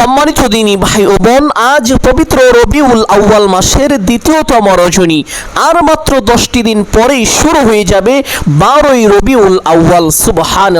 সম্মানিত দিনী ভাই ও বোন, আজ পবিত্র রবিউল আউয়াল মাসের দ্বিতীয়তম রজনী। আর মাত্র দশটি দিন পরেই শুরু হয়ে যাবে বারোই রবিউল আউয়াল সুবহান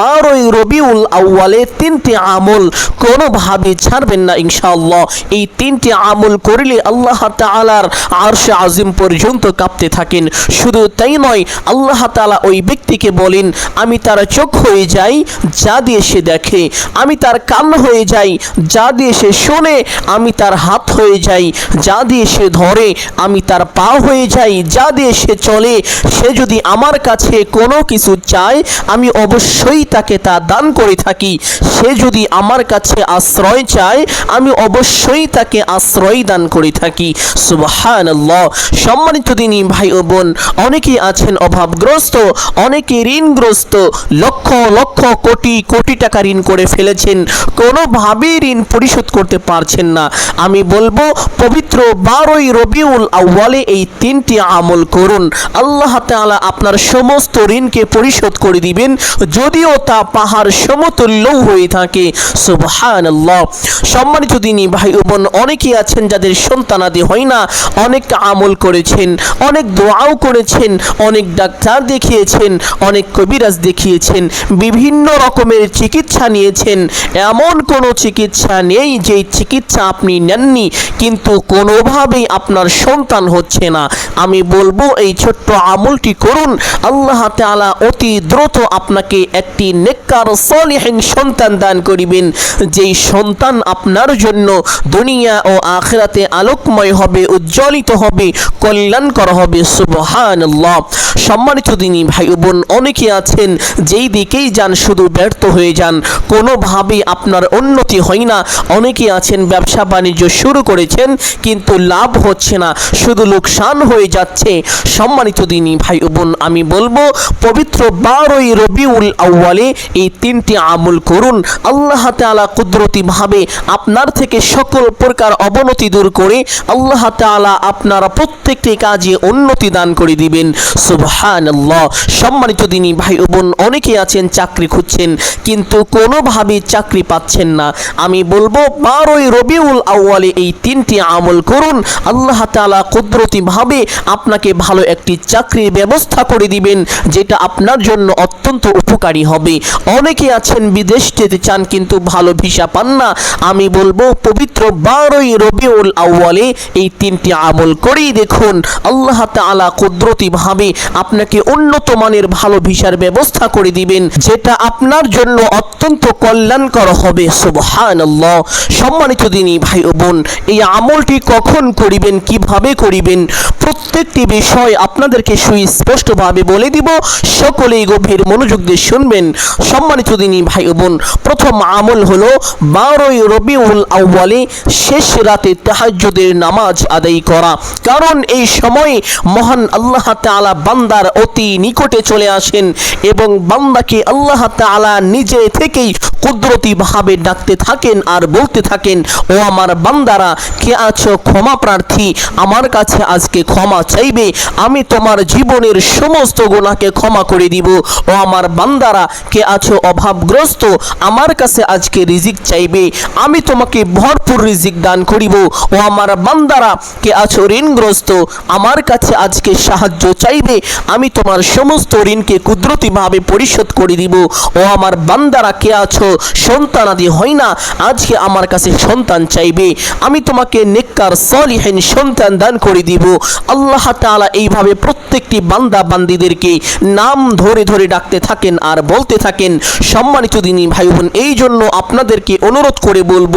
বারোই রবিউল আউয়ালে তিনটি আমল কোনোভাবে ছাড়বেন না ইনশাআল্লাহ। এই তিনটি আমল করলে আল্লাহ তাআলার আরশে আজিম পর্যন্ত কাঁপতে থাকেন। শুধু তাই নয়, আল্লাহ তাআলা ওই ব্যক্তিকে বলেন, আমি তার চোখ হয়ে যাই, যা দিয়ে সে দেখে। আমি তার কান হয়ে যাই যা দিয়ে সে শোনে, আমি তার হাত হয়ে যাই। যা দিয়ে সে ধরে, আমি তার পা হয়ে যাই। যা দিয়ে সে চলে, সে যদি আমার কাছে কোনো কিছু চায়, আমি অবশ্যই তাকে তা দান করে থাকি। সে যদি আমার কাছে আশ্রয় চায়, আমি অবশ্যই তাকে আশ্রয় দান করে থাকি। সুবাহান সম্মানিত দিনী ভাই ও বোন, অনেকেই আছেন অভাবগ্রস্ত অনেকে ঋণগ্রস্ত, লক্ষ লক্ষ কোটি কোটি টাকা ঋণ করে ফেলেছেন। কোনোভাবেই ঋণ পরিশোধ করতে পারছেন না। আমি বলব, পবিত্র বারোই রবিউল আউ্বালে এই তিনটি আমল করুন। আল্লাহ তাআলা আপনার সমস্ত ঋণকে পরিশোধ করে দিবেন, যদিও তা পাহাড় সমতুল্যও হয়ে থাকে। সুবহান সম্মানিত দিনী ভাই বোন, অনেকেই আছেন যাদের সন্তানাদি হয় না, অনেক আমল করেছেন, অনেক দোয়াও করেছেন, অনেক ডাক্তার দেখিয়েছেন, অনেক কবিরাজ দেখিয়েছেন, বিভিন্ন রকমের চিকিৎসা নিয়েছেন, এমন কোনো চিকিৎসা নেই যে চিকিৎসা আপনি নেননি, কিন্তু কোনোভাবেই আপনার সন্তান হচ্ছে না। আমি বলব, এই ছোট্ট আমলটি করুন। আল্লাহ তাআলা অতি দ্রুত আপনাকে একটি নেককার, সলিহীন সন্তান দান করিবেন। যেই সন্তান আপনার জন্য দুনিয়া ও আখিরাতে আলোকময় হবে, উজ্জ্বলিত হবে, কল্যাণকর হবে, সুবহানাল্লাহ। সম্মানিত দিনী ভাই বোন অনেকে আছেন যেই দিকেই যান, শুধু ব্যর্থ হয়ে যান। কোনোভাবেই আপনার উন্নতি হয় না অনেকে আছেন, ব্যবসা বাণিজ্য শুরু করেছেন, কিন্তু লাভ হচ্ছে না। শুধু লোকসান হয়ে যাচ্ছে। সম্মানিত দিনই ভাই বোন, আমি বলব, পবিত্র বারোই রবিউল আউ্বালে এই তিনটি আমল করুন। আল্লাহ তাআলা কুদরতিভাবে আপনার থেকে সকল প্রকার অবনতি দূর করে আল্লাহ তাআলা আপনার প্রত্যেকটি কাজে উন্নতি দান করে দিবেন। সুবহানাল্লাহ। সম্মানিত দিনী ভাই বোন অনেকে আছেন, চাকরি খুঁজছেন, কিন্তু কোনোভাবে চাকরি পাচ্ছেন না। আমি বলব, বারোই রবিউল আউ্বালে এই তিনটি আমল করুন। আল্লাহ তাআলা কুদরতিভাবে আপনাকে ভালো একটি চাকরির ব্যবস্থা করে দিবেন, যেটা আপনার জন্য অত্যন্ত উপকারী হবে। অনেকে আছেন, বিদেশ যেতে চান, কিন্তু ভালো ভিসা পান না। আমি বলব, পবিত্র বারোই রবিউল আউ্বালে এই তিনটি আমল করেই দেখুন। আল্লাহ তাআলা কুদরতিভাবে আপনাকে উন্নত মানের ভালো ভিসার ব্যবস্থা করে দিবেন, যেটা আপনার জন্য অত্যন্ত কল্যাণকর হবে। সুবহানাল্লাহ, সম্মানিত দিনী ভাই ও বোন, এই আমলটি কখন করিবেন, কীভাবে করিবেন, প্রত্যেকটি বিষয় আপনাদেরকে সুস্পষ্টভাবে বলে দিব, সকলেই গভীর মনোযোগ দিয়ে শুনবেন, সম্মানিত দিনী ভাই ও বোন। প্রথম আমল হলো, বারোই রবিউল আউ্বালে শেষ রাতে তাহাজ্জুদের নামাজ আদায় করা। কারণ এই সময় মহান আল্লাহ তাআলা বান্দার অতি নিকটে চলে আসেন এবং বান্দাকে আল্লাহ তাআলা নিজে থেকেই কুদরতি ভাবে ডাকতে থাকেন আর বলতে থাকেন, ও আমার বান্দারা, কে আছো? ক্ষমা প্রার্থী, আমার কাছে আজকে ক্ষমা চাইবে, আমি তোমার জীবনের সমস্ত গোনাকে ক্ষমা করে দিব। ও আমার বান্দারা, কে আছো? অভাবগ্রস্ত, আমার কাছে আজকে রিজিক চাইবে, আমি তোমাকে ভরপুর রিজিক দান করিব। ও আমার বান্দারা, কে আছো? ঋণগ্রস্ত, আমার কাছে আজকে সাহায্য চাইবে, আমি তোমার সমস্ত ঋণকে কুদরতিভাবে পরিশোধ করে দিব। ও আমার বান্দারা, কে আছো? সন্তানাদি হয় না আজকে আমার কাছে সন্তান চাইবে। আমি তোমাকে নেককার, সলিহীন সন্তান দান করে দিব। আল্লাহ তাআলা এইভাবে প্রত্যেকটি বান্দা বান্দিদেরকে নাম ধরে ধরে ডাকতে থাকেন আর বলতে থাকেন, সম্মানিত দিনী ভাই বোন এই জন্য আপনাদেরকে অনুরোধ করে বলব,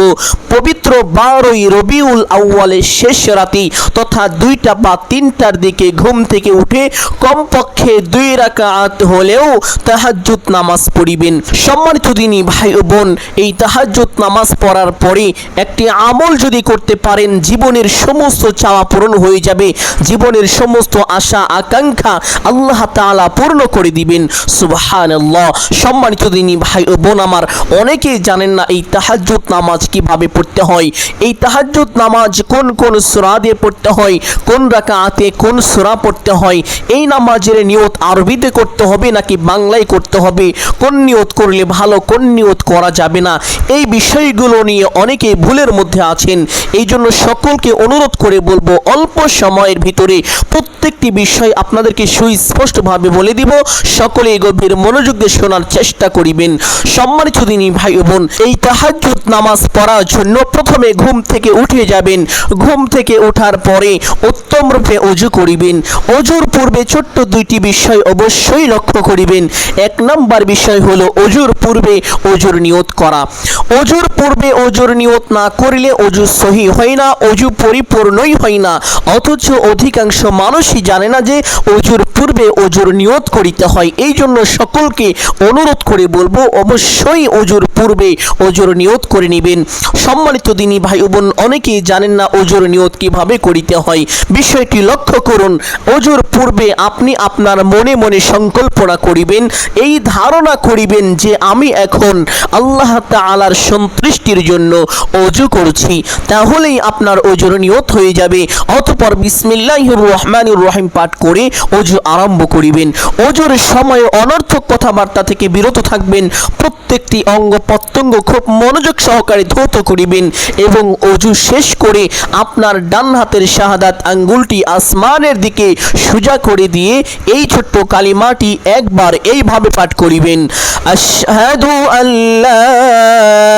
পবিত্র বারোই রবিউল আউ্বালের শেষ রাতে তথা দুইটা বা তিনটার দিকে ঘুম থেকে উঠে কমপক্ষে দুই রাকাত হলেও তাহাজ্জুদ নামাজ পড়িবেন। সম্মানিত দিনী ভাই বোন এই তাহাজ্জুদ নামাজ পড়ার পরে একটি আমল যদি করতে পারেন, জীবনের সমস্ত চাওয়া পূরণ হয়ে যাবে। জীবনের সমস্ত আশা, আকাঙ্ক্ষা আল্লাহ তাআলা পূর্ণ করে দিবেন। সুবহানাল্লাহ। সম্মানিত দিনী ভাই ও বোন আমার, অনেকেই জানেন না এই তাহাজ্জুদ নামাজ কীভাবে পড়তে হয়। এই তাহাজ্জুদ নামাজ কোন কোন সূরা দিয়ে পড়তে হয়, কোন রাকাতে কোন সূরা পড়তে হয়, এই নামাজের নিয়ত আরবিতে করতে হবে নাকি বাংলায় করতে হবে? কোন নিয়ত করলে ভালো, কোন নিয়ত করা যাবে না? এই বিষয়গুলো নিয়ে অনেকে ভুলের মধ্যে আছেন। এই জন্য সকলকে অনুরোধ করে বলব, অল্প সময়ের ভিতরে প্রত্যেকটি বিষয় আপনাদেরকে সুস্পষ্টভাবে বলে দিব। সকলে গভীর মনোযোগ দিয়ে শোনার চেষ্টা করিবেন। সম্মানিত দিনী ভাই বোন, এই তাহাজ্জুদ নামাজ পড়ার জন্য প্রথমে ঘুম থেকে উঠে যাবেন। ঘুম থেকে ওঠার পরে উত্তম রূপে অজু করিবেন। অজুর পূর্বে ছোট্ট দুইটি বিষয় অবশ্যই লক্ষ্য করিবেন। এক নম্বর বিষয় হলো অজুর পূর্বে অজুর নিয়ত করা। অজুর পূর্বে অজুর নিয়ত না করলে অজু সহি হয় না, অজু পরিপূর্ণই হয় না। অথচ অধিকাংশ মানুষই জানে না যে অজুর পূর্বে অজুর নিয়ত করিতে হয়। এই জন্য সকলকে অনুরোধ করে বলব, অবশ্যই অজুর পূর্বে অজুর নিয়ত করে নেবেন। সম্মানিত দিনী ভাই বোন অনেকেই জানেন না অজুর নিয়ত কীভাবে করিতে হয়। বিষয়টি লক্ষ্য করুন, অজুর পূর্বে আপনি আপনার মনে মনে সংকল্পনা করিবেন, এই ধারণা করিবেন যে আমি এখন আল্লাহ তাআলার সন্তুষ্টির জন্য অজু করছি, তাহলেই আপনার অজুর নিয়ত হয়ে যাবে। অতপর বিসমিল্লাহির রহমানির রহিম পাঠ করে অজু আরম্ভ করিবেন। অজুর সময় অনর্থক কথাবার্তা থেকে বিরত থাকবেন। প্রত্যেকটি অঙ্গ প্রত্যঙ্গ খুব মনোযোগ সহকারে ধৌত করিবেন এবং অজু শেষ করে আপনার ডান হাতের শাহাদাত আঙ্গুলটি আসমানের দিকে সোজা করে দিয়ে এই ছোট্ট কালিমাটি একবার এইভাবে পাঠ করিবেন। আশহাদু আল্লাহ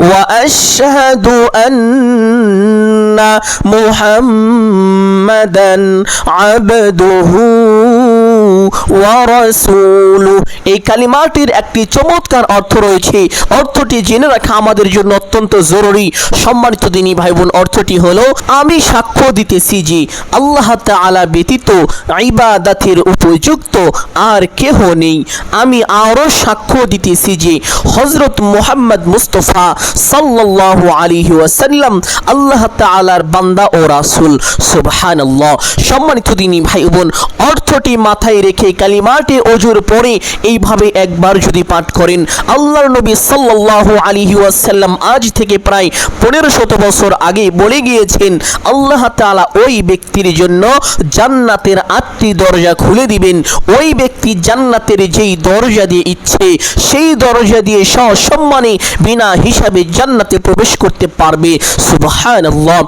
واشهد ان محمدا عبده ওয়ারাসুলু এই কালিমাটির একটি চমৎকার অর্থ রয়েছে অর্থটি জেনে রাখা আমাদের জন্য অত্যন্ত জরুরি সম্মানিত দিনী ভাই বোন অর্থটি হলো আমি সাক্ষ্য দিতেছি যে আল্লাহ তাআলা ব্যতীত ইবাদাতের উপযুক্ত আর কেহ নেই আমি আরও সাক্ষ্য দিতেছি যে হজরত মুহাম্মদ মুস্তফা সাল্লাল্লাহু আলাইহি ওয়াসাল্লাম, আল্লাহ তাআলার বান্দা ও রাসূল। সুবহানাল্লাহ। সম্মানিত দিনী ভাই বোন, অর্থটি মাথায় রেখে কালিমাটি অজুর পরে এইভাবে একবার যদি পাঠ করেন, আল্লাহর নবী সাল্লাল্লাহু আলাইহি ওয়াসাল্লাম আজ থেকে প্রায় পনেরো শত বছর আগে বলে গিয়েছেন, আল্লাহ তাআলা ওই ব্যক্তির জন্য জান্নাতের আটটি দরজা খুলে দিবেন। ওই ব্যক্তি জান্নাতের যেই দরজা দিয়ে ইচ্ছে, সেই দরজা দিয়ে সসম্মানে বিনা হিসাবে জান্নাতে প্রবেশ করতে পারবে। সুবহানাল্লাহ।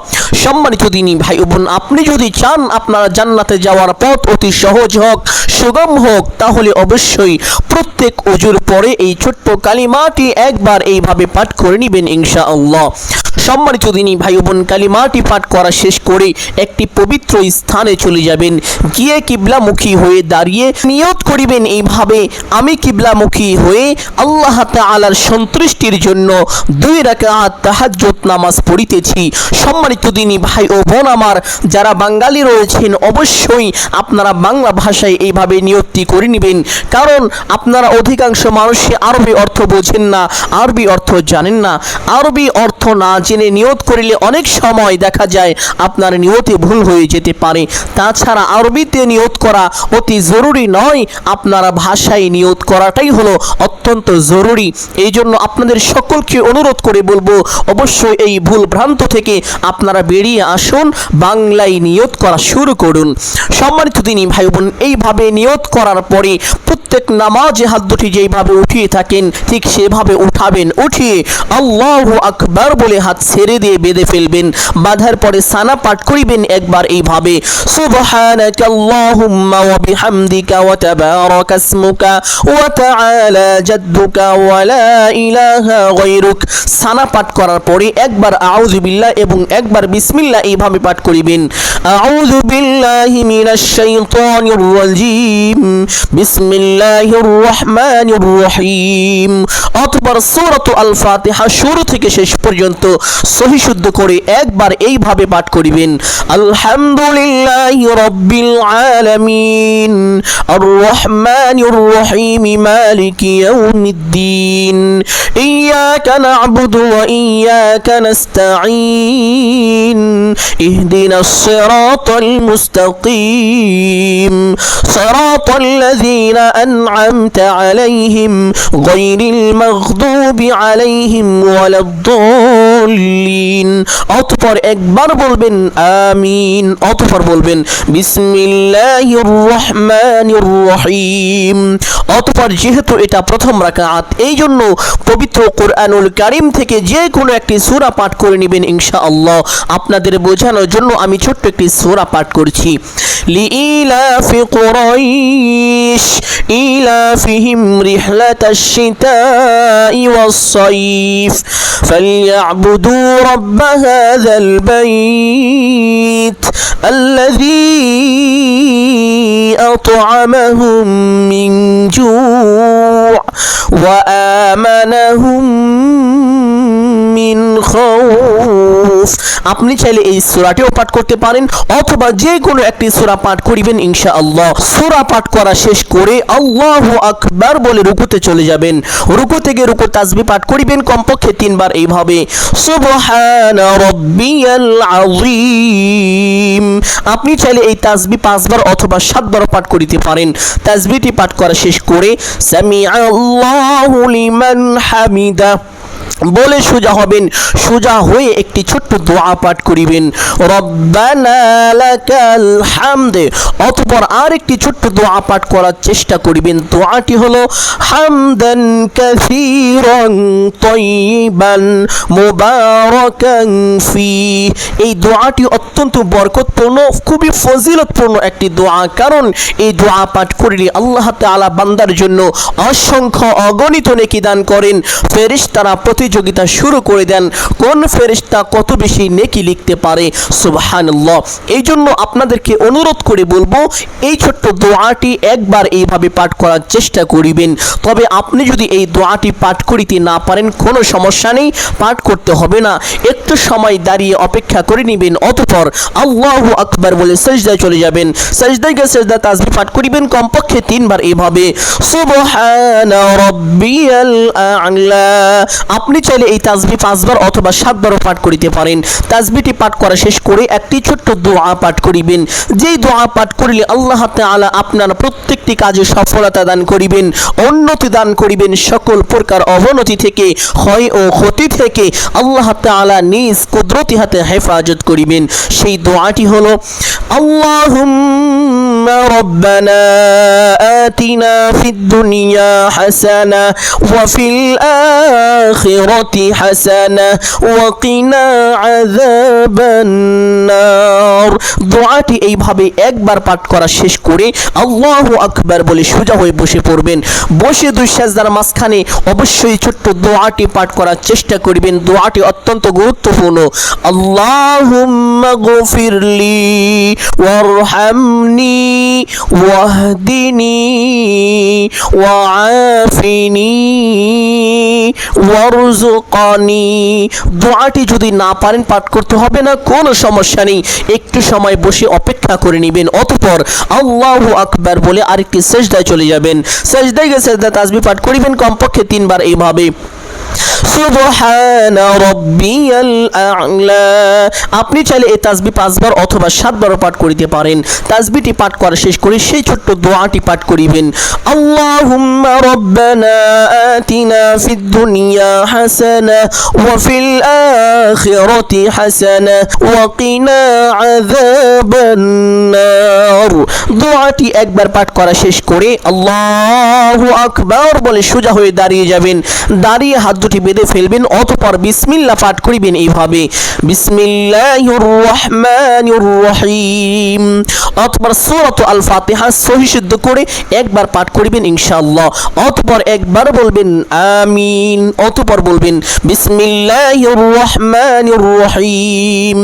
সম্মানিত দিনই ভাই বোন, আপনি যদি চান আপনার জান্নাতে যাওয়ার পথ অতি সহজ হোক, সুগম হোক, তাহলে অবশ্যই প্রত্যেক অজুর পরে এই ছোট্ট কালিমাটি একবার এইভাবে পাঠ করে নেবেন ইনশাআল্লাহ। সম্মানিত দিনী ভাই বোন কালিমাটি পাঠ করা শেষ করে একটি পবিত্র স্থানে চলে যাবেন। গিয়ে কিবলামুখী হয়ে দাঁড়িয়ে নিয়ত করিবেন এইভাবে, আমি কিবলামুখী হয়ে আল্লাহ তাআলার সন্তুষ্টির জন্য দুই রাকাত তাহাজ্জুদ নামাজ পড়িতেছি। সম্মানিত দিনী ভাই ও বোন আমার, যারা বাঙালি রয়েছেন, অবশ্যই আপনারা বাংলা ভাষায় এইভাবে নিয়তটি করে নেবেন। কারণ আপনারা অধিকাংশ মানুষই আরবি অর্থ বোঝেন না, আরবি অর্থ জানেন না। আরবি অর্থ না জেনে নিয়ত করিলে অনেক সময় দেখা যায় আপনার নিয়তে ভুল হয়ে যেতে পারে। তাছাড়া আরবিতে নিয়ত করা অতি জরুরি নয়, আপনারা ভাষায় নিয়ত করাটাই হলো অত্যন্ত জরুরি। এই জন্য আপনাদের সকলকে অনুরোধ করে বলব, অবশ্যই এই ভুল ভ্রান্ত থেকে আপনারা বেরিয়ে আসুন, বাংলায় নিয়ত করা শুরু করুন। সম্মানিত দিনী ভাই বোন এইভাবে নিয়ত করার পরে প্রত্যেক নামাজে হাত দুটি যেইভাবে উঠিয়ে থাকেন, ঠিক সেভাবে উঠাবেন, উঠিয়ে আল্লাহ আকবার বলে হাত ছেড়ে দিয়ে বেঁধে ফেলবেন, বাঁধার পরে সানা পাঠ করিবেন একবার এইভাবে। সুবহানাক আল্লাহুম্মা ওয়া বিহামদিকা ওয়া তাবারাকা ইসমুকা ওয়া তাআলা জাদ্দুকা ওয়া লা ইলাহা গায়রুক। সানা পাঠ করার পরে একবার আউযু বিল্লাহ এবং একবার বিসমিল্লাহ এইভাবে পাঠ করিবেন। আউযু বিল্লাহি মিনাশ শাইতানির রাজিম বিসমিল্লাহির রহমানির রহিম অতঃপর সূরাত আল ফাতিহা শুরু থেকে শেষ পর্যন্ত সহি শুদ্ধ করে একবার এইভাবে পাঠ করিবেন। আলহামদুলিল্লাহি রাব্বিল আলামিন। আর রহমানির রহিম, মালিকি ইয়াউমিদ্দিন। ইয়াকা না'বুদু ওয়া ইয়াকা নাস্তাঈন। ইহদিনাস সিরাত الصراط المستقيم صراط الذين أنعمت عليهم غير المغضوب عليهم ولا الضالين অতপর একবার বলবেন আমিন অতপর বলবেন বিসমিল্লাহির রহমানির রহিম অতপর যেহেতু এটা প্রথম রাকাত এই জন্য পবিত্র কোরআনুল কারিম থেকে যে কোনো একটি সূরা পাঠ করে নেবেন ইনশাআল্লাহ আপনাদের বোঝানোর জন্য আমি ছোট্ট একটি সূরা পাঠ করছি লিইলাফি কুরাইশ ইলাফিহিম রিহলাতাশ শিতাই ওয়াস-সাইফ فليعبدوا رب هذا البيت الذي أطعمهم من جوع وآمنهم আপনি চাইলে এই সূরাটিও পাঠ করতে পারেন, অথবা যে কোনো একটি সূরা পাঠ করিবেন ইনশা আল্লাহ সূরা পাঠ করা শেষ করে আল্লাহ আকবার বলে রুকুতে চলে যাবেন। রুকু থেকে রুকু তাজবি পাঠ করিবেন কমপক্ষে তিনবার এইভাবে। আপনি চাইলে এই তাজবি পাঁচবার অথবা সাতবার পাঠ করিতে পারেন। তাজবিটি পাঠ করা শেষ করে সামি আল্লাহু হামিদা। বলে সোজা হবেন, সোজা হয়ে একটি ছোট্ট দোয়া পাঠ করিবেন। হামদ, অতঃপর আর একটি ছোট্ট দোয়া পাঠ করার চেষ্টা করিবেন। দোয়াটি হলো, হামদান কাসীরান তয়্যিবান মুবারাকান ফি। এই দোয়াটি অত্যন্ত বরকতপূর্ণ, খুবই ফজিলতপূর্ণ একটি দোয়া, কারণ এই দোয়া পাঠ করলে আল্লাহ তাআলা বান্দার জন্য অসংখ্য অগণিত নেকি দান করেন। ফেরেশতারা প্রতিযোগিতা শুরু করে দেন। কোন ফেরেশতা কত বেশি নেকি লিখতে পারে? সুবহানাল্লাহ। এই জন্য আপনাদেরকে অনুরোধ করে বলব, এই ছোট্ট দোয়াটি একবার এইভাবে পাঠ করার চেষ্টা করিবেন। তবে আপনি যদি এই দোয়াটি পাঠ করিতে না পারেন, কোনো সমস্যা নেই, পাঠ করতে হবে না। একটু সময় দাঁড়িয়ে অপেক্ষা করে নেবেন, অতঃপর আল্লাহু আকবার বলে সেজদায় চলে যাবেন। সেজদায় গিয়ে সেজদা তাসবিহ পাঠ করিবেন, কমপক্ষে তিনবার এইভাবে সুবহানা রাব্বিয়াল আ'লা। আপনি চাইলে এই তাজবি পাঁচবার অথবা সাতবারও পাঠ করিতে পারেন। তাজবিটি পাঠ করা শেষ করে একটি ছোট্ট দোয়া পাঠ করিবেন। যেই দোয়া পাঠ করিলে আল্লাহ তাআলা আপনার প্রত্যেকটি কাজে সফলতা দান করিবেন, উন্নতি দান করিবেন সকল প্রকার অবনতি থেকে, ক্ষয় ও ক্ষতি থেকে আল্লাহ তাআলা নিজ কুদরতি হাতে হেফাজত করিবেন। সেই দোয়াটি হলো আল্লাহুম্মা আতিনা ফিদ দুনিয়া হাসানা ওয়া ফিল আখিরাতি হাসানা ওয়া কিনা আযাবান নার দোয়াটি এইভাবে একবার পাঠ করা শেষ করে আল্লাহু আকবার বলে সোজা হয়ে বসে পড়বেন। বসে দুই সাজদার মাঝখানে অবশ্যই ছোট্ট দোয়াটি পাঠ করার চেষ্টা করবেন। দোয়াটি অত্যন্ত গুরুত্বপূর্ণ। আল্লাহুম্মা গফিরলি ওয়ারহামনি। ওয়াহদিনি ওয়াআফিনি ওয়ারজুকানি দোয়াটি যদি না পারেন, পাঠ করতে হবে না, কোনো সমস্যা নেই। একটু সময় বসে অপেক্ষা করে নেবেন, অতঃপর আল্লাহু আকবার বলে আরেকটি সেজদায় চলে যাবেন। সেজদায় গিয়ে সেজদা তাসবিহ পাঠ করিবেন, কমপক্ষে তিনবার এইভাবে। আপনি চাইলে এই তাসবিহ পাঁচবার অথবা সাতবারও পাঠ করিতে পারেন। তাসবিহটি পাঠ করা শেষ করে সেই ছোট্ট দোয়াটি পাঠ করিবেন। কিনা দোয়াটি একবার পাঠ করা শেষ করে আল্লাহু আকবার বলে সোজা হয়ে দাঁড়িয়ে যাবেন। দাঁড়িয়ে হাত দুটি বেঁধে ফেলবেন অতঃপর বিসমিল্লাহ পাঠ করিবেন এইভাবে। বিসমিল্লাহির রহমানির রহিম অতঃপর সূরাত আল ফাতিহা সহি শুদ্ধ করে একবার পাঠ করিবেন ইনশাআল্লাহ। অতঃপর একবার বলবেন আমিন। অতঃপর বলবেন বিসমিল্লাহির রহমানির রহিম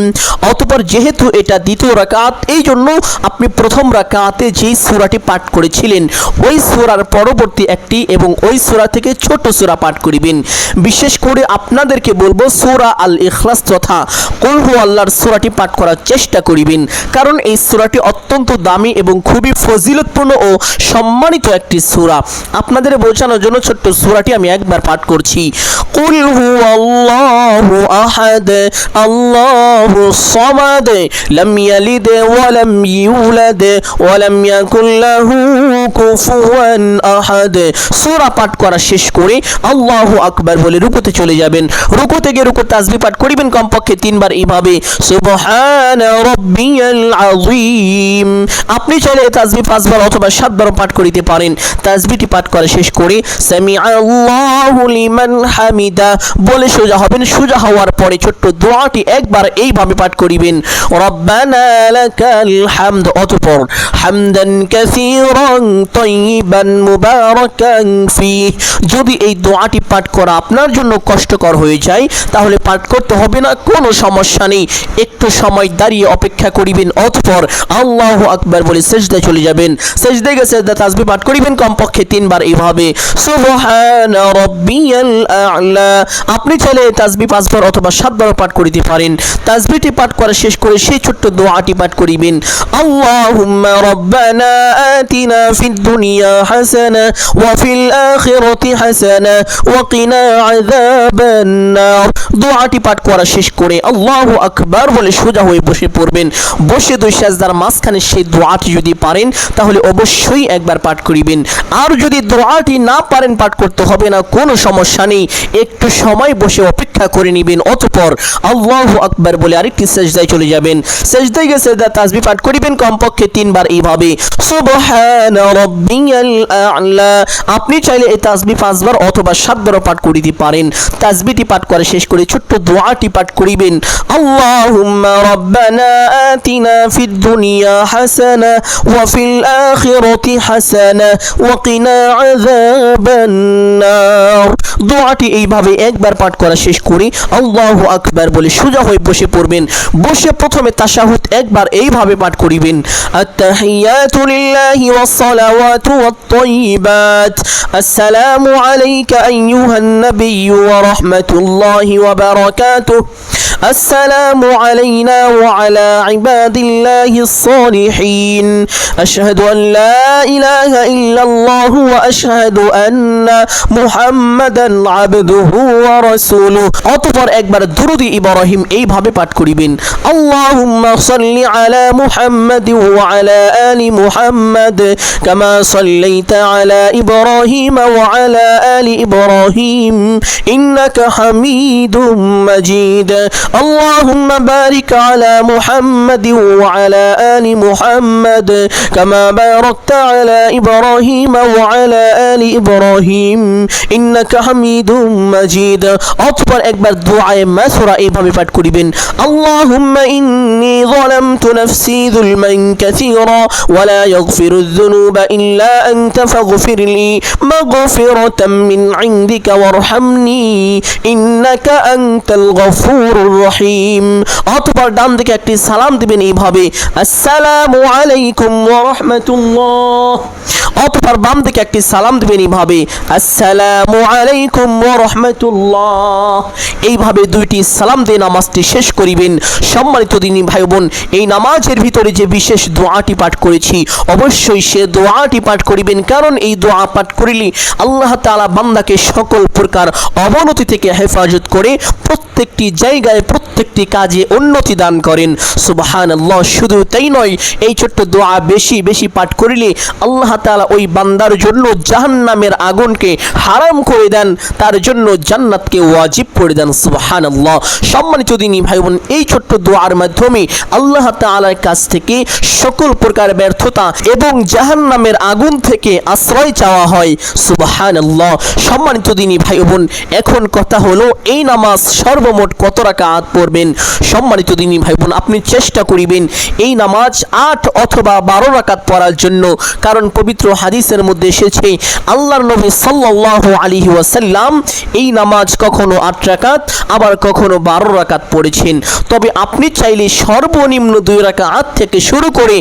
অতঃপর যেহেতু এটা দ্বিতীয় রাকাত এই জন্য আপনি প্রথম রাকাতে যে সূরাটি পাঠ করেছিলেন, ওই সূরার পরবর্তী একটি এবং ওই সূরা থেকে ছোট সূরা পাঠ করিবেন। বিশেষ করে আপনাদেরকে বলব সূরা আল ইখলাস তথা কুল হু আল্লাহর সূরাটি পাঠ করার চেষ্টা করিবেন। কারণ এই সূরাটি অত্যন্ত দামি এবং খুবই ফজিলতপূর্ণ ও সম্মানিত একটি সূরা। আপনাদের বোঝানোর জন্য ছোট্ট সূরাটি আমি একবার পাঠ করছি। কুল হু আল্লাহু আহাদ, আল্লাহু সামাদ, লাম ইয়ালিদ ওয়া লাম ইউলাদ, ওয়া লাম ইয়াকুল লাহু কুফুয়ান আহাদ। সূরা পাঠ করা শেষ করে আল্লাহু আকবার বলে রুকুতে চলে যাবেন। রুকু থেকে রুকু তাসবিহ পাঠ করিবেন কমপক্ষে তিনবার এইভাবে সুবহান রাব্বিয়াল আযীম। আপনি চলে এই তাসবিহ পাঁচবার অথবা সাতবার পাঠ করিতে পারেন। তাসবিহটি পাঠ করা শেষ করে সামি আল্লাহু লিমান হামিদা। বলে সোজা হবেন। সোজা হওয়ার পরে ছোট্ট দোয়াটি একবার এইভাবে পাঠ করিবেন, রব্বানা লাকাল হামদ। অতঃপর, হামদান কাসীরান তাইয়িবান মুবারাকান ফিহ। যদি এই দোয়াটি পাঠ করা আপনার জন্য কষ্টকর হয়ে যায়, তাহলে পাঠ করতে হবে না, কোনো সমস্যা নেই। একটু সময় দাঁড়িয়ে অপেক্ষা করিবেন, অতঃপর আল্লাহ আকবার বলে সেজদায় চলে যাবেন। সেজদায় গেছে সেজদা তাসবিহ পাঠ করিবেন, কমপক্ষে তিনবার এইভাবে আপনি চাইলে তাসবিহ পাঁচবার অথবা সাতবার পাঠ করিতে পারেন। তাসবিহটি পাঠ করা শেষ করে সেই ছোট্ট দোয়াটি পাঠ করিবেন। আল্লাহুম্মা রব্বানা আতিনা ফিদ দুনিয়া হাসানা, ওয়া ফিল দোয়াটি পাঠ করা শেষ করে আকবার বলে সোজা হয়ে বসে পড়বেন। বসে দুই সাজদার মাঝখানে সেই দোয়াটি যদি পারেন, তাহলে অবশ্যই একবার পাঠ করিবেন। আর যদি দোয়াটি না পারেন, পাঠ করতে হবে না, কোনো সমস্যা নেই। একটু সময় বসে অপেক্ষা করে নেবেন, অতঃপর আল্লাহু আকবার বলে আরেকটি চলে যাবেন। গিয়ে তাসবিহ পাঠ করিবেন কমপক্ষে তিনবার এইভাবে। আপনি চাইলে এই তাসবিহ পাঁচবার অথবা সাতবারও পাঠ করিতে পারেন তাসবিহটি পাঠ করে শেষ করে ছোট্ট দোয়াটি পাঠ করিবেন। আল্লাহুম্মা রব্বানা আতিনা ফিদ দুনিয়া হাসানা ওয়া ফিল আখিরাতি হাসানা ওয়া কিনা দোয়াটি এইভাবে একবার পাঠ করা শেষ করে আল্লাহু আকবার বলে সোজা হয়ে বসে পড়বেন। বসে প্রথমে তাশাহুদ একবার এইভাবে পাঠ করিবেন। লিল্লাহি ওয়াস সালাওয়াতু ওয়াত তাইয়িবাত। আসসালামু আলাইকা আইয়ুহান নাবিয়্যু ওয়া রাহমাতুল্লাহি ওয়া বারাকাতুহু السلام علينا وعلى عباد الله الصالحين أشهد أن لا إله إلا الله وأشهد أن محمدا عبده ورسوله অতঃপর একবার দুরুদি ইব্রাহিম এইভাবে পাঠ করিবেন আল্লাহুম্মা সাল্লি আলা মুহাম্মাদ ওয়া আলা আলি মুহাম্মাদ কামা সাল্লাইতা আলা ইব্রাহিম ওয়া আলা আলি ইব্রাহিম ইন্নাকা হামিদুম মাজিদ اللهم بارك على محمد وعلى آل محمد كما باركت على إبراهيم وعلى آل إبراهيم إنك حميد مجيد অতপর একবার দোয়ায়ে মাসুরা এইভাবে পাঠ করিবেন اللهم إني ظلمت نفسي ظلما كثيرا ولا يغفر الذنوب إلا أنت فاغفر لي مغفرة من عندك وارحمني إنك أنت الغفور রহিম। অতবার ডান দিকে একটি সালাম দিবেন এইভাবে আসসালামু আলাইকুম ওয়া রাহমাতুল্লাহ। অতপর বাম দিকে একটি সালাম দিবেন এইভাবে, আসসালামু আলাইকুম রাহমাতুল্লাহ। এইভাবে দুইটি সালাম দিয়ে নামাজটি শেষ করিবেন। সম্মানিত দিনী ভাই বোন এই নামাজের ভিতরে যে বিশেষ দোয়াটি পাঠ করেছি, অবশ্যই সে দোয়াটি পাঠ করিবেন। কারণ এই দোয়া পাঠ করিলে আল্লাহ তাআলা বান্দাকে সকল প্রকার অবনতি থেকে হেফাজত করে প্রত্যেকটি জায়গায় প্রত্যেকটি কাজে উন্নতি দান করেন। সুবহানাল্লাহ, শুধু তাই নয়, এই ছোট্ট দোয়া বেশি বেশি পাঠ করিলে আল্লাহ তাআলা ওই বান্দার জন্য জাহান্নামের আগুনকে হারাম করে দেন, তার জন্য জান্নাতকে ওয়াজিব করে দেন, সুবহানাল্লাহ। সম্মানিত দিনী ভাই বোন এই ছোট্ট দোয়ার মাধ্যমে আল্লাহ তাআলার কাছ থেকে সকল প্রকার ব্যর্থতা এবং জাহান্নামের আগুন থেকে আশ্রয় চাওয়া হয়, সুবহানাল্লাহ। সম্মানিত দিনী ভাই বোন এখন কথা হলো এই নামাজ সর্বমোট কত রাকাত পড়বেন? সম্মানিত দিনী ভাই বোন আপনি চেষ্টা করিবেন এই নামাজ আট অথবা বারো রাকাত পড়ার জন্য, কারণ পবিত্র হাদিসের মধ্যে এসেছে, আল্লাহর নবী সাল্লাল্লাহু আলাইহি ওয়াসাল্লাম এই নামাজ কখনো আট রাকাত, আবার কখনো বারো রাকাত পড়েছেন। তবে আপনি চাইলে সর্বনিম্ন দুই রাকাত থেকে শুরু করে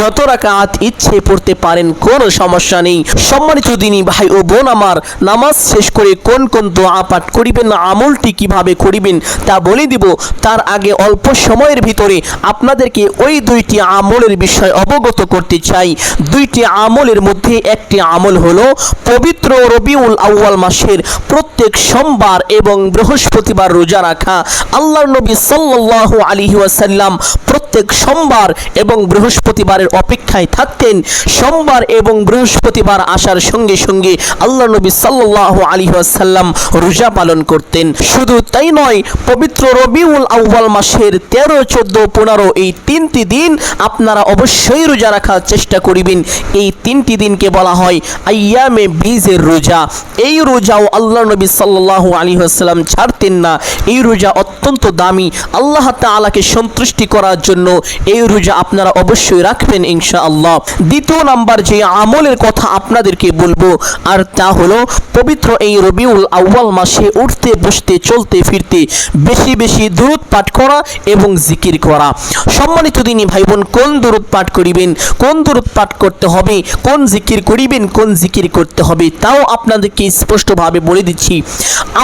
যত রাকাত ইচ্ছে পড়তে পারেন, কোনো সমস্যা নেই। সম্মানিত দিনী ভাই ও বোন আমার, নামাজ শেষ করে কোন কোন দোয়া পাঠ করিবেন না, আমলটি কীভাবে করিবেন তা বলে দিব। তার আগে অল্প সময়ের ভিতরে আপনাদেরকে ওই দুইটি আমলের বিষয় অবগত করতে চাই। দুইটি আমলের মধ্যে একটি আমল হলো পবিত্র রবিউল আউয়াল মাসের প্রত্যেক সোমবার এবং বৃহস্পতিবার রোজা রাখা। আল্লাহর নবী সাল্লাল্লাহু আলাইহি ওয়াসাল্লাম প্রত্যেক সোমবার এবং বৃহস্পতিবারের অপেক্ষায় থাকতেন। সোমবার এবং বৃহস্পতিবার আসার সঙ্গে সঙ্গে আল্লাহ নবী সাল্লাল্লাহু আলাইহি ওয়াসাল্লাম রোজা পালন করতেন। শুধু তাই নয়, পবিত্র রবিউল আউয়াল মাসের তেরো, চোদ্দ, পনেরো এই তিনটি দিন আপনারা অবশ্যই রোজা রাখার চেষ্টা করিবেন। এই তিনটি দিনকে বলা হয় আইয়ামে বীজের রোজা। এই রোজাও আল্লাহ নবী সাল্লাল্লাহু আলাইহি ওয়াসাল্লাম ছাড়তেন না। এই রোজা অত্যন্ত দামি। আল্লাহ তাআলাকে সন্তুষ্টি করার জন্য এই রোজা আপনারা অবশ্যই রাখবেন ইনশাআল্লাহ। দ্বিতীয় নাম্বার যে আমলের কথা আপনাদেরকে বলব, আর তা হলো পবিত্র এই রবিউল আউয়াল মাসে উঠতে, বসতে, চলতে, ফিরতে, বেশি বেশি দূরত পাঠ করা এবং জিকির করা। সম্মানিত দিনী ভাই বোন কোন দূরত পাঠ করিবেন? কোন দূরত পাঠ করতে হবে? কোন জিকির করিবেন, কোন জিকির করতে হবে তাও আপনাদেরকে স্পষ্টভাবে বলে দিচ্ছি।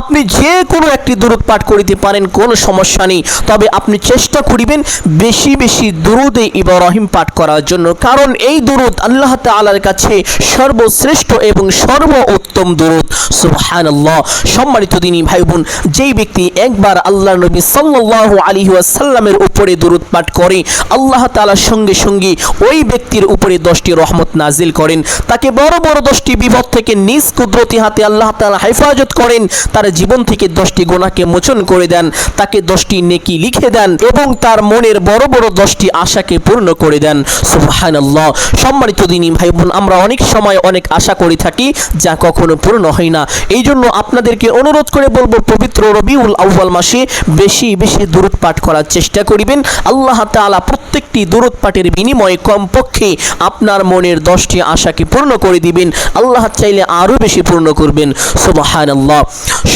আপনি যে কোনো একটি দূরত পাঠ করিতে পারেন, কোনো সমস্যা নেই। তবে আপনি চেষ্টা করিবেন বেশি বেশি দুরুদে ইব্রাহিম পাঠ করার জন্য। কারণ এই দুরুদ আল্লাহ তাআলার কাছে সর্বশ্রেষ্ঠ এবং সর্ব উত্তম দুরুদ। সুবহানাল্লাহ। সম্মানিত দিনী ভাই বোন যেই ব্যক্তি একবার আল্লাহ নবী সাল্লাল্লাহু আলাইহি ওয়াসাল্লামের উপরে দুরুদ পাঠ করে, আল্লাহ তাআলার সঙ্গে সঙ্গে ওই ব্যক্তির উপরে দশটি রহমত নাজিল করেন। তাকে বড় বড় দশটি বিপদ থেকে নিজ কুদরতি হাতে আল্লাহ তাআলা হেফাজত করেন। তার জীবন থেকে দশটি গোনাকে মোচন করে দেন। তাকে দশটি নেকি লিখে দেন এবং তার মনের বড় বড় দশটি আশাকে পূর্ণ করে দেন। সুবহানাল্লাহ। সম্মানিত দিনী ভাই বোন আমরা অনেক সময় অনেক আশা করে থাকি, যা কখনো পূর্ণ হয় না। এই জন্য আপনাদেরকে অনুরোধ করে বলব, পবিত্র রবিউল আউ্বাল মাসে বেশি বেশি দূরত পাঠ করার চেষ্টা করিবেন। আল্লাহ তাআলা প্রত্যেকটি দূরত পাঠের বিনিময়ে কমপক্ষে আপনার মনের দশটি আশাকে পূর্ণ করে দিবেন, আল্লাহ চাইলে আরও বেশি পূর্ণ করবেন। সুবহানাল্লাহ।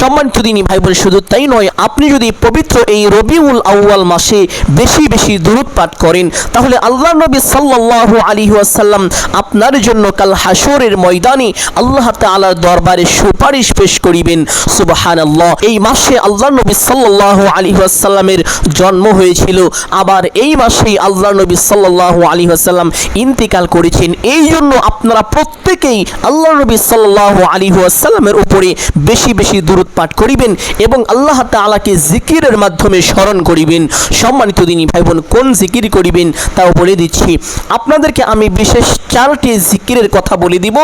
সম্মানিত দিনী ভাই বোন শুধু তাই নয়, আপনি যদি পবিত্র এই রবিউল আউ্য়াল মাসে বেশি বেশি দূরত পাঠ করেন, তাহলে আল্লাহ নবী সাল্লাল্লাহু আলী ওয়াসাল্লাম আপনার জন্য কাল হাসরের ময়দানে আল্লাহ তাআলার দরবারে সুপারিশ পেশ করিবেন। সুবহানাল্লাহ। এই মাসে আল্লাহ নবী সাল্লাল্লাহু আলাইহি ওয়াসাল্লামের জন্ম হয়েছিল। আবার এই মাসেই আল্লাহ নবী সাল্লাল্লাহু আলাইহি ওয়াসাল্লাম ইন্তিকাল করেছেন। এই জন্য আপনারা প্রত্যেকেই আল্লাহ নবী সাল্লাল্লাহু আলাইহি ওয়াসাল্লামের উপরে বেশি বেশি দূরত পাঠ করিবেন এবং আল্লাহ তাআলাকে জিকিরের মাধ্যমে স্মরণ করিবেন। সম্মানিত দিনী ভাই বোন কোন জিকির করিবেন তাও বলে দিচ্ছি। আপনাদেরকে আমি বিশেষ চারটি জিকিরের কথা বলে দিব।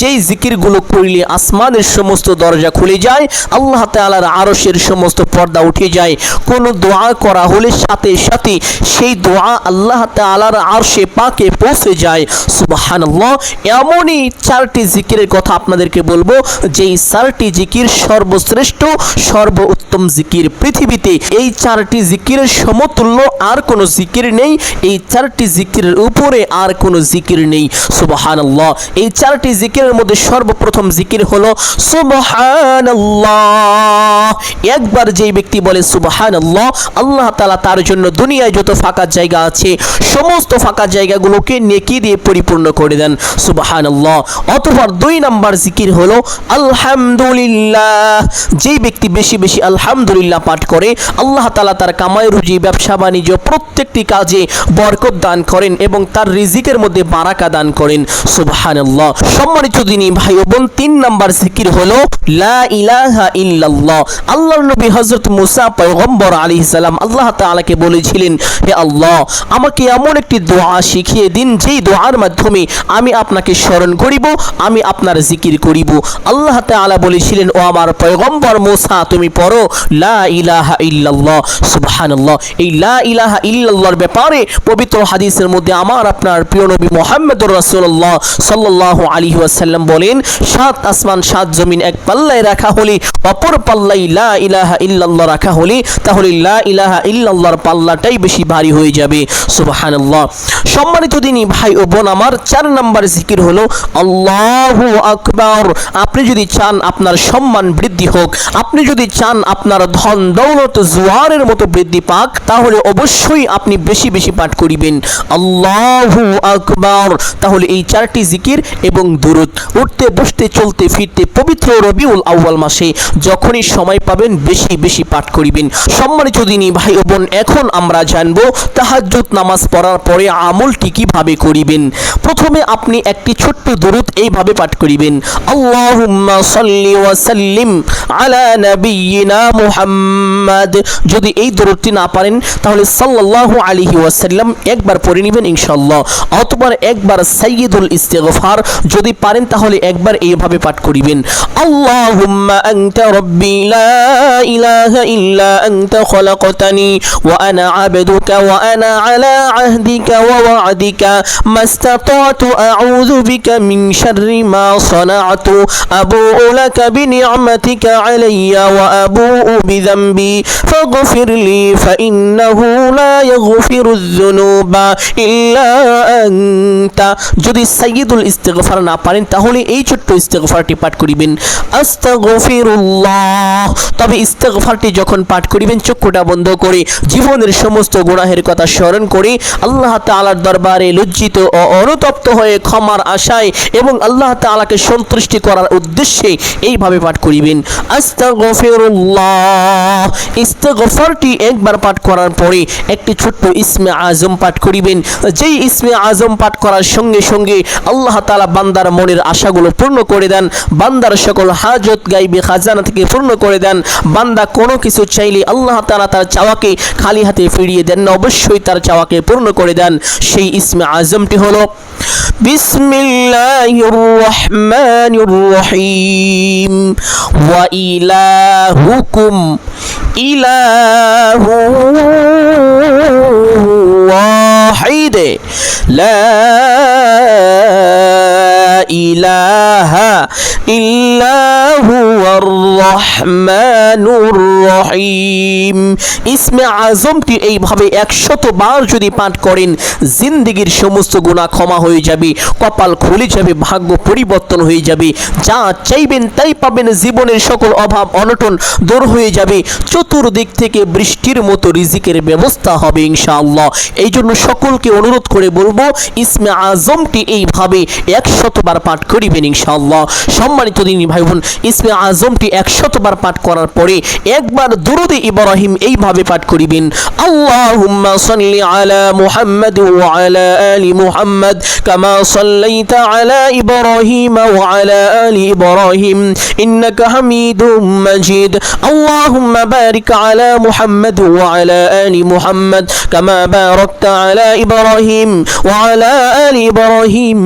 যেই জিকিরগুলো করলে আসমানের সমস্ত দরজা খুলে যায়, আল্লাহ তাআলার আরশের সমস্ত পর্দা উঠে যায়। কোন দোয়া করা হলে সাথে সাথে সেই দোয়া আল্লাহ তাআলার আরশে পাকে পৌঁছে যায়। সুবহানাল্লাহ এমনই চারটি জিকিরের কথা আপনাদেরকে বলব। যেই চারটি জিকির সর্বশ্রেষ্ঠ সর্ব উত্তম জিকির পৃথিবীতে, এই চারটি জিকিরের সমতুল্য আর কোনো জিকির নেই। এই চারটি জিকিরের উপরে আর কোনো জিকির নেই। সুবহানাল্লাহ। এই চারটি জিকিরের মধ্যে সর্বপ্রথম জিকির হলো, সুবহানাল্লাহ। একবার যেই ব্যক্তি বলে, সুবহানাল্লাহ, আল্লাহ তাআলা তার জন্য দুনিয়ায় যত ফাঁকা জায়গা আছে, সমস্ত ফাঁকা জায়গাগুলোকে নেকি দিয়ে পরিপূর্ণ করে দেন। সুবহানাল্লাহ। অতঃপর দুই নাম্বার জিকির হলো, আলহামদুলিল্লাহ। যেই ব্যক্তি বেশি বেশি আলহামদুলিল্লাহ পাঠ করে, আল্লাহ তাআলা তার কামাই, রুজি, ব্যবসা, বাণিজ্য প্রত্যেকটি কাজে বরকত দান করেন এবং তার রিজিকের মধ্যে বারাকা দান করেন। সুবহানাল্লাহ। সম্মানিত দিনী ভাই বোন, তিন নাম্বার জিকির হলো ইলাহা ইল্লাল্লাহ। আল্লাহর নবী হযরত মুসা পয়গম্বর আলাইহিস সালাম আল্লাহ তাআলাকে বলেছিলেন, হে আল্লাহ, আমাকে এমন একটি দোয়া শিখিয়ে দিন, যেই দোয়ার মাধ্যমে আমি আপনাকে স্মরণ করিব, আমি আপনার জিকির করিব। আল্লাহ তাআলা বলেছিলেন, ও আমার পয়গম্বর মুসা, তুমি পড়ো এই লা ইলাহা ব্যাপারে পবিত্র হাদিসের মধ্যে আমার, আপনার প্রিয় নবী মুহাম্মদুর ওয়াসাল্লাম বলেন, সাত আসমান, সাত জমিন এক পাল্লায় রাখা হলে, অপর পাল্লাই লা ইলাহা ইল্লা ইল্লাল্লাহ রাখা হলে, তাহলে লা ইলাহা পাল্লাটাই বেশি ভারী হয়ে যাবে। সুবহানাল্লাহ। সম্মানিত দিনী ভাই ও বোন, আমার চার নাম্বার জিকির হলো, আল্লাহু আকবার। আপনি যদি চান আপনার সম্মান বৃদ্ধি হোক, আপনি যদি চান আপনার ধন দৌলত জোয়ারের মতো বৃদ্ধি পাক, তাহলে অবশ্যই আপনি বেশি বেশি পাঠ করিবেন। আল্লাহু আকবার। তাহলে এই চারটি জিকির এবং দুরুদ, উঠতে, বসতে, চলতে, ফিরতে পবিত্র রবিউল আউয়াল মাসে যখনই সময় পাবেন বেশি বেশি পাঠ করিবেন। সম্মানিত দিনী ভাই ও বোন, এখন আমরা জানব তাহাজ্জুদ নামাজ পড়ার পরে আমলটি কীভাবে করিবেন। প্রথমে আপনি একটি ছোট্ট দরুদ এইভাবে পাঠ করিবেন, আল্লাহুম্মা সাল্লি ওয়া সাল্লিম আলা নাবিয়িনা যদি এই দরুদটি না পারেন, তাহলে সাল্লাল্লাহু আলাইহি ওয়াসাল্লাম একবার পড়ে নেবেন ইনশাআল্লাহ। অথবা একবার সাইয়্যিদুল ইস্তিগফার, যদি পারেন তাহলে একবার এইভাবে পাঠ করিবেন, আল্লাহুম্মা আনতা লা ইলাহা ইল্লা আনতা খলাকতানি ওয়া আনা আবদুকা ওয়া আনা আলা আহদিকা ওয়া ওয়া'দিকা মাস্তাতাতু আউযু বিকা মিন শাররি মা صنعت أبوء لك بنعمتك علي وأبوء بذنبي فاغفر لي فإنه لا يغفر الذنوب إلا أنت যদি সাইয়্যিদুল ইস্তিগফার না পারেন তাহলে এই ছোট্ট ইস্তিগফারটি পাঠ করিবেন আস্তাগফিরুল্লাহ তবে ইস্তিগফারটি যখন পাঠ করিবেন চক্ষুটা বন্ধ করে জীবনের সমস্ত গুনাহের কথা স্মরণ করে আল্লাহ তাআলার দরবারে লজ্জিত ও অনুতপ্ত হয়ে ক্ষমার আশায় এবং আল্লাহ তাআলাকে সন্তুষ্টি করার উদ্দেশ্যে এইভাবে পাঠ করিবেন। আস্তাগফিরুল্লাহ। একবার পাঠ করার পরে একটি ছোট্ট ইসমে আজম পাঠ করিবেন। যেই ইসমে আজম পাঠ করার সঙ্গে সঙ্গে আল্লাহ তাআলা বান্দার মনের আশাগুলো পূর্ণ করে দেন। বান্দার সকল হাজত গাইবে, খাজানা থেকে পূর্ণ করে দেন। বান্দা কোনো কিছু চাইলে আল্লাহ তালা তার চাওয়াকে খালি হাতে ফিরিয়ে দেন না, অবশ্যই তার চাওয়াকে পূর্ণ করে দেন। সেই ইসমে আজমটি হলো بسم الله الرحمن الرحيم. وإلهكم إله واحد. لا إله إلا هو الرحمن الرحيم ইসমে আজমটি এইভাবে একশত বার যদি পাঠ করেন জিন্দিগির সমস্ত গুণা ক্ষমা হয়ে যাবে কপাল খুলে যাবে ভাগ্য পরিবর্তন হয়ে যাবে যা চাইবেন তাই পাবেন জীবনের সকল অভাব অনটন দূর হয়ে যাবে চতুর্দিক থেকে বৃষ্টির মতো রিজিকের ব্যবস্থা হবে ইনশাআল্লাহ এই জন্য সকলকে অনুরোধ করে বলবো ইসমে আজমটি এইভাবে একশতবার পাঠ করিবেন ইনশাআল্লাহ সম্মানিত দিনী ভাই বোন ইসমে আজমটি একশতবার পাঠ করার পরে একবার দুরুদে ইব্রাহিম এইভাবে পাঠ করিবেন, আল্লাহুম্মা সাল্লি আলা মুহাম্মাদ ওয়া আলা আলি মুহাম্মাদ কামা সাল্লাইতা আলা ইব্রাহিম ওয়া আলা আলি ইব্রাহিম, ইন্নাকা হামিদুম মাজিদ, আল্লাহুম্মা বারিক আলা মুহাম্মাদ ওয়া আলা আলি মুহাম্মাদ কামা বারাকতা আলা ইব্রাহিম ওয়া আলা আলি ইব্রাহিম,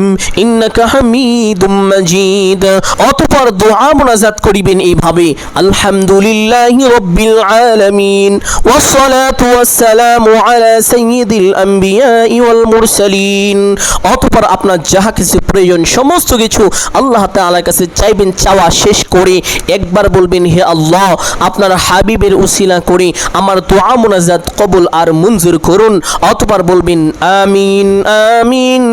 ইন্নাকা হামিদুম মাজিদ। অতঃপর দোয়া মোনাজাত করিবেন এইভাবে। আলহামদুলিল্লাহি রাব্বিল আলামিন। ওয়াসসালাতু ওয়াসসালামু আলা সাইয়্যিদিল আম্বিয়া ওয়াল মুরসালিন। অতপর আপনার যাহা কিছু প্রয়োজন, সমস্ত কিছু আল্লাহ তাআলার কাছে চাইবেন, চাওয়া শেষ করে একবার বলবেন, হে আল্লাহ, আপনার হাবিবের উসিলা করে আমার দোয়া মোনাজাত কবুল আর মঞ্জুর করুন অতঃপর বলবেন, আমিন আমিন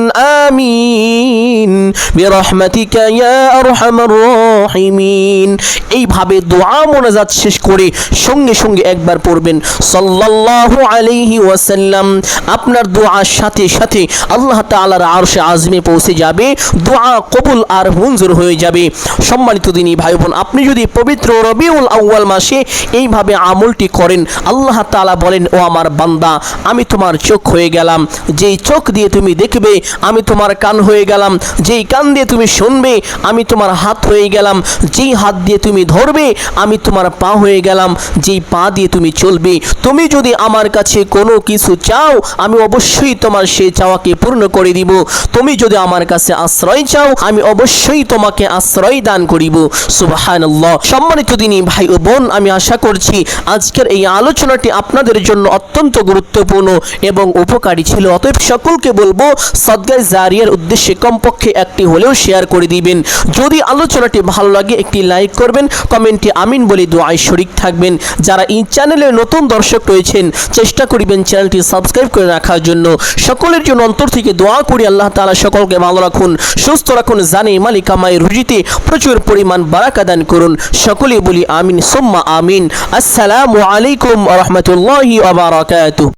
আমিন, বিরহমাতিকা ইয়া আরহামার রাহিমিন। এইভাবে দোয়া মোনাজাত শেষ করে সঙ্গে সঙ্গে একবার পড়বেন, সাল্লাল্লাহু আলাইহি ওয়াসাল্লাম। আপনার দোয়ার সাথে সাথে আল্লাহ তাআলার আরশে আজমে পৌঁছে যাবে। দোয়া কবুল আর মঞ্জুর হয়ে যাবে। সম্মানিত দিনী ভাই বোন আপনি যদি পবিত্র রবিউল আউয়াল মাসে এইভাবে আমলটি করেন, আল্লাহ তাআলা বলেন, ও আমার বান্দা, আমি তোমার চোখ হয়ে গেলাম। যেই চোখ দিয়ে তুমি দেখবে, আমি তোমার কান হয়ে গেলাম। যেই কান দিয়ে তুমি শুনবে, আমি তোমার হাত হয়ে গেলাম। যেই হাত দিয়ে তুমি ধরবে, আমি তোমার পা হয়ে গেলাম। যেই পা দিয়ে তুমি চলবে, তুমি যদি আমার কাছে কোনো কিছু চাও, আমি অবশ্যই তোমার সেই চাওয়াকে পূর্ণ করে দিব। তুমি যদি আমার কাছে আশ্রয় চাও, আমি অবশ্যই তোমাকে আশ্রয় দান করিব। সুবহানাল্লাহ। সম্মানিত দিনী ভাই ও বোন, আমি আশা করছি আজকের এই আলোচনাটি আপনাদের জন্য অত্যন্ত গুরুত্বপূর্ণ এবং উপকারী ছিল। অতএব সকলকে বলব, সদগায় জারিয়ার উদ্দেশ্যে কমপক্ষে একটি হলেও শেয়ার করে দিবেন। যদি আলোচনাটি ভালো লাগে, একটি লাইক করবেন, কমেন্টে আমিন বলে দোয়ায় শরিক থাকবেন। যারা এই চ্যানেলে নতুন দর্শক রয়েছেন, চেষ্টা করিবেন চ্যানেলটি সাবস্ক্রাইব করে রাখার জন্য। সকলের জন্য অন্তর থেকে দোয়া করি, আল্লাহ তাআলা সকলকে ভালো রাখুন সুস্থ রাখুন, জানে মালিকামায় রুজিতে প্রচুর পরিমাণ বারাকা দান করুন। সকলে বলি আমিন, সোম্মা আমিন। আসসালামু আলাইকুম রহমতুল্লাহি